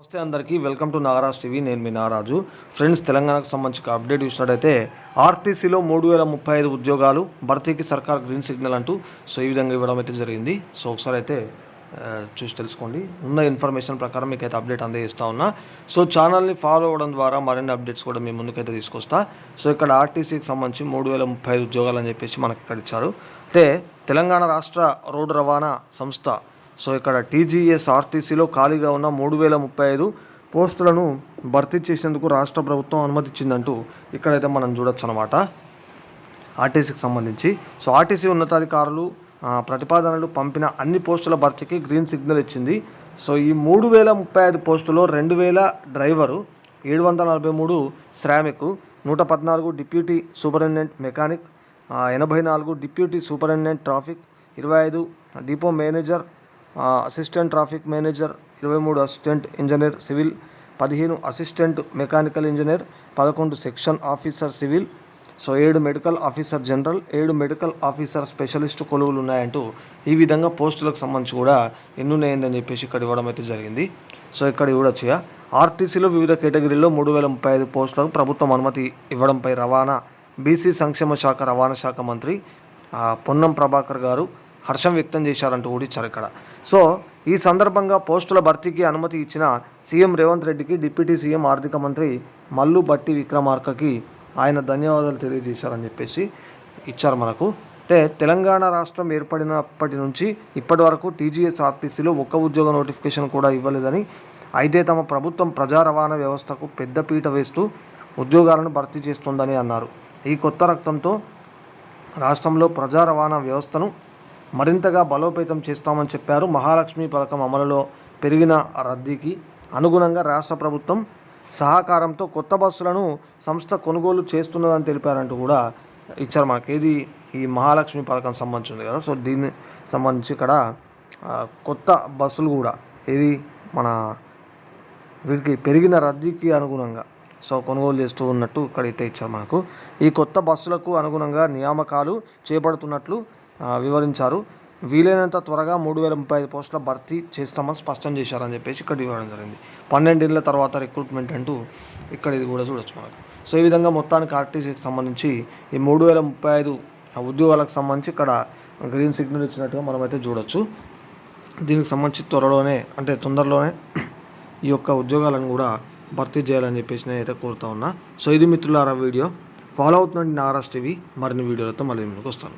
నమస్తే అందరికీ welcome to Nagaraj TV. నేను మీ నారాజు ఫ్రెండ్స్ తెలంగాణకు సంబంధించి అప్డేట్ చూసినట్టయితే ఆర్టీసీలో మూడు వేల ముప్పై ఐదు ఉద్యోగాలు భర్తీకి సర్కార్ గ్రీన్ సిగ్నల్ అంటూ సో ఈ విధంగా ఇవ్వడం అయితే జరిగింది. సో ఒకసారి అయితే చూసి తెలుసుకోండి. ఉన్న ఇన్ఫర్మేషన్ ప్రకారం మీకు అయితే అప్డేట్ అందజేస్తూ ఉన్నా. సో ఛానల్ని ఫాలో అవ్వడం ద్వారా మరిన్ని అప్డేట్స్ కూడా మీ ముందుకైతే తీసుకొస్తా. సో ఇక్కడ ఆర్టీసీకి సంబంధించి మూడు వేల ముప్పై ఐదు ఉద్యోగాలు అని చెప్పేసి మనకి ఇక్కడ ఇచ్చారు. అయితే తెలంగాణ రాష్ట్ర రోడ్డు రవాణా సంస్థ సో ఇక్కడ టీజీఎస్ ఆర్టీసీలో ఖాళీగా ఉన్న మూడు వేల ముప్పై ఐదు పోస్టులను భర్తీ చేసేందుకు రాష్ట్ర ప్రభుత్వం అనుమతిచ్చిందంటూ ఇక్కడైతే మనం చూడొచ్చు అనమాట ఆర్టీసీకి సంబంధించి. సో ఆర్టీసీ ఉన్నతాధికారులు ప్రతిపాదనలు పంపిన అన్ని పోస్టుల భర్తీకి గ్రీన్ సిగ్నల్ ఇచ్చింది. సో ఈ మూడు వేల ముప్పై ఐదు పోస్టులో రెండు వేల డ్రైవరు ఏడు వందల నలభై మూడు శ్రామిక్ నూట పద్నాలుగు డిప్యూటీ సూపరింటెండెంట్ మెకానిక్ ఎనభై నాలుగు డిప్యూటీ సూపరింటెండెంట్ ట్రాఫిక్ ఇరవై ఐదు depot manager assistant traffic manager ఇరవై మూడు అసిస్టెంట్ ఇంజనీర్ సివిల్ పదిహేను అసిస్టెంట్ మెకానికల్ ఇంజనీర్ పదకొండు సెక్షన్ ఆఫీసర్ సివిల్ సో ఏడు మెడికల్ ఆఫీసర్ జనరల్ ఏడు మెడికల్ ఆఫీసర్ స్పెషలిస్ట్ కొలువులు ఉన్నాయంటూ ఈ విధంగా పోస్టులకు సంబంధించి కూడా ఎన్ని ఉన్నాయని చెప్పేసి ఇక్కడ ఇవ్వడం అయితే జరిగింది. సో ఇక్కడ ఇవ్వచ్చు ఆర్టీసీలో వివిధ కేటగిరీల్లో మూడు వేల ముప్పై ఐదు పోస్టులకు ప్రభుత్వం అనుమతి ఇవ్వడంపై రవాణా బీసీ సంక్షేమ శాఖ రవాణా శాఖ మంత్రి పొన్నం ప్రభాకర్ గారు హర్షం వ్యక్తం చేశారంటూ కూడా ఇచ్చారు ఇక్కడ. సో ఈ సందర్భంగా పోస్టుల భర్తీకి అనుమతి ఇచ్చిన సీఎం రేవంత్ రెడ్డికి డిప్యూటీ సీఎం ఆర్థిక మంత్రి మల్లు బట్టి విక్రమార్కకి ఆయన ధన్యవాదాలు తెలియజేశారని చెప్పేసి ఇచ్చారు మనకు. అంటే తెలంగాణ రాష్ట్రం ఏర్పడినప్పటి నుంచి ఇప్పటి వరకు టీజీఎస్ ఆర్టీసీలో ఒక్క ఉద్యోగ నోటిఫికేషన్ కూడా ఇవ్వలేదని అయితే తమ ప్రభుత్వం ప్రజా రవాణా వ్యవస్థకు పెద్దపీట వేస్తూ ఉద్యోగాలను భర్తీ చేస్తుందని అన్నారు. ఈ కొత్త రక్తంతో రాష్ట్రంలో ప్రజా రవాణా వ్యవస్థను మరింతగా బలోపేతం చేస్తామని చెప్పారు. మహాలక్ష్మి పథకం అమలులో పెరిగిన రద్దీకి అనుగుణంగా రాష్ట్ర ప్రభుత్వం సహకారంతో కొత్త బస్సులను సంస్థ కొనుగోలు చేస్తున్నదని తెలిపారంటూ కూడా ఇచ్చారు. మనకి ఏది ఈ మహాలక్ష్మి పథకం సంబంధించింది కదా సో దీన్ని సంబంధించి ఇక్కడ కొత్త బస్సులు కూడా ఏది మన వీరికి పెరిగిన రద్దీకి అనుగుణంగా సో కొనుగోలు చేస్తూ ఉన్నట్టు ఇక్కడ అయితే ఇచ్చారు మనకు. ఈ కొత్త బస్సులకు అనుగుణంగా నియామకాలు చేపడుతున్నట్లు వివరించారు. వీలైనంత త్వరగా మూడు వేల ముప్పై ఐదు పోస్టుల భర్తీ చేస్తామని స్పష్టం చేశారని చెప్పేసి ఇక్కడ ఇవ్వడం జరిగింది. పన్నెండేళ్ళ తర్వాత రిక్రూట్మెంట్ అంటూ ఇక్కడ ఇది కూడా చూడొచ్చు మనకు. సో ఈ విధంగా మొత్తానికి ఆర్టీసీకి సంబంధించి ఈ మూడు వేల ముప్పై ఐదు ఉద్యోగాలకు సంబంధించి ఇక్కడ గ్రీన్ సిగ్నల్ ఇచ్చినట్టుగా మనమైతే చూడొచ్చు. దీనికి సంబంధించి త్వరలోనే అంటే తొందరలోనే ఈ యొక్క ఉద్యోగాలను కూడా భర్తీ చేయాలని చెప్పేసి నేను అయితే కోరుతా ఉన్నా. సో ఇది మిత్రులారా వీడియో. ఫాలో అవుతుందండి నారాజ్ టీవీ మరిన్ని వీడియోలతో మళ్ళీ ముందుకు వస్తాను.